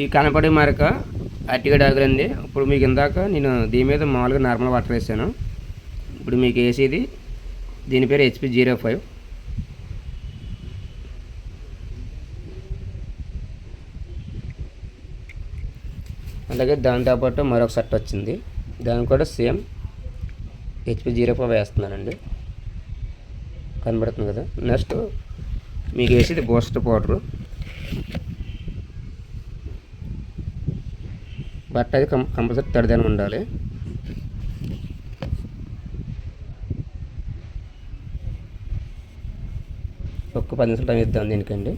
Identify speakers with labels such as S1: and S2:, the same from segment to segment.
S1: ఈ కనపడే మరక అట్టిగా డాగులండి ఇప్పుడు మీకు ఇందాక నేను దీని మీద మామూలుగా నార్మల్ వాటర్ వేసాను. ఇప్పుడు మీకు వేసేది దీని పేరు హెచ్పి జీరో ఫైవ్. అలాగే దాంతోపాటు మరొక సెట్ వచ్చింది. దాని కూడా సేమ్ హెచ్పి జీరో ఫైవ్ వేస్తున్నానండి. కనబడుతుంది కదా. నెక్స్ట్ మీకు వేసేది బూస్టర్ పౌడరు. బట్ట అది కం కంపల్సరీ తడిదనం ఉండాలి. ఒక్క పది నిమిషాలు టైం ఇద్దాం దీనికండి.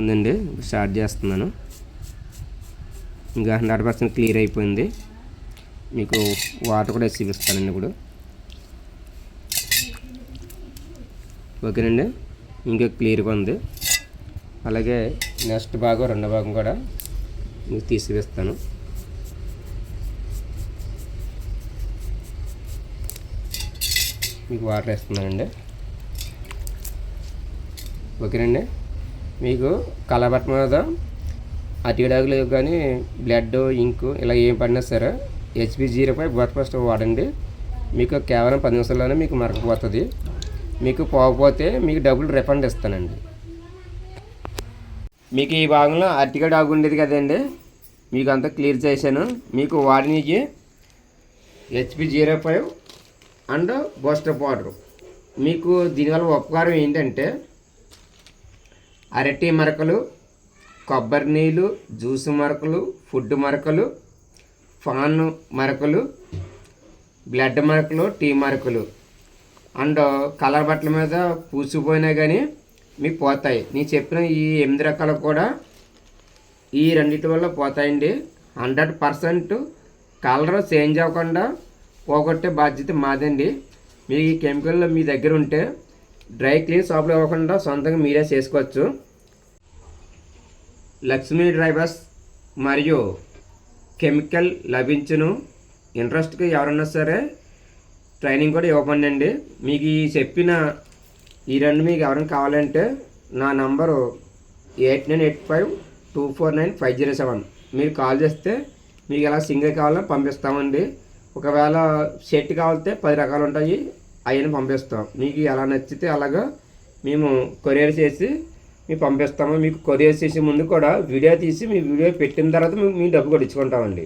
S1: ఉందండి స్టార్ట్ చేస్తున్నాను. ఇంకా హండ్రెడ్ పర్సెంట్ క్లియర్ అయిపోయింది. మీకు వాటర్ కూడా వేసి చూపిస్తానండి ఇప్పుడు. ఓకేనండి ఇంకా క్లియర్గా ఉంది. అలాగే నెక్స్ట్ భాగం రెండో భాగం కూడా మీకు తీసివేస్తాను. మీకు వాటర్ వేస్తున్నానండి. ఓకేనండి. మీకు కలబట్ట మీద అటిడాగులు కానీ బ్లడ్ ఇంకు ఇలా ఏం పడినా సరే HP zero five but first వాడండి. మీకు కేవలం పది నిమిషాల్లోనే మీకు మరకపోతుంది మీకు పోకపోతే మీకు డబ్బులు రిఫండ్ ఇస్తానండి. మీకు ఈ భాగంలో అరటిగా డాగ్ ఉండేది కదండి. మీకు అంతా క్లియర్ చేశాను. మీకు వాడినికి HP zero five and booster powder. మీకు దీనివల్ల ఉపకారం ఏంటంటే అరటి మరకలు కొబ్బరి నీళ్ళు జ్యూస్ మరకలు ఫుడ్ మరకలు ఫాన్ మరకలు బ్లడ్ మరకలు టీ మరకలు. అండ్ కలర్ బట్టల మీద పూసిపోయినా కానీ మీకు పోతాయి. నీ చెప్పిన ఈ ఎనిమిది రకాలు కూడా ఈ రెండింటి వల్ల పోతాయండి. హండ్రెడ్ పర్సెంట్ కలర్ చేంజ్ అవ్వకుండా పోగొట్టే బాధ్యత మాదండి. మీ ఈ కెమికల్ మీ దగ్గర ఉంటే డ్రై క్లీన్ షాప్లో ఇవ్వకుండా సొంతంగా మీరే చేసుకోవచ్చు. లక్ష్మీ డ్రైవర్స్ మరియు కెమికల్ లభించును. ఇంట్రెస్ట్గా ఎవరన్నా సరే ట్రైనింగ్ కూడా ఇవ్వకండి మీకు ఈ చెప్పిన ఈ రెండు మీకు ఎవరైనా కావాలంటే నా number eight nine eight five two four nine five zero seven. మీరు కాల్ చేస్తే మీకు ఎలా సింగిల్ కావాలో పంపిస్తామండి. ఒకవేళ సెట్ కావాలంటే పది రకాలు ఉంటాయి అవన్నీ పంపిస్తాం. మీకు ఎలా నచ్చితే అలాగా మేము కొరియర్ చేసి మీకు పంపిస్తాము. మీకు కొరియర్ చేసే ముందు కూడా వీడియో తీసి మీ వీడియో పెట్టిన తర్వాత మేము మీ డబ్బు కూడా ఇచ్చుకుంటామండి.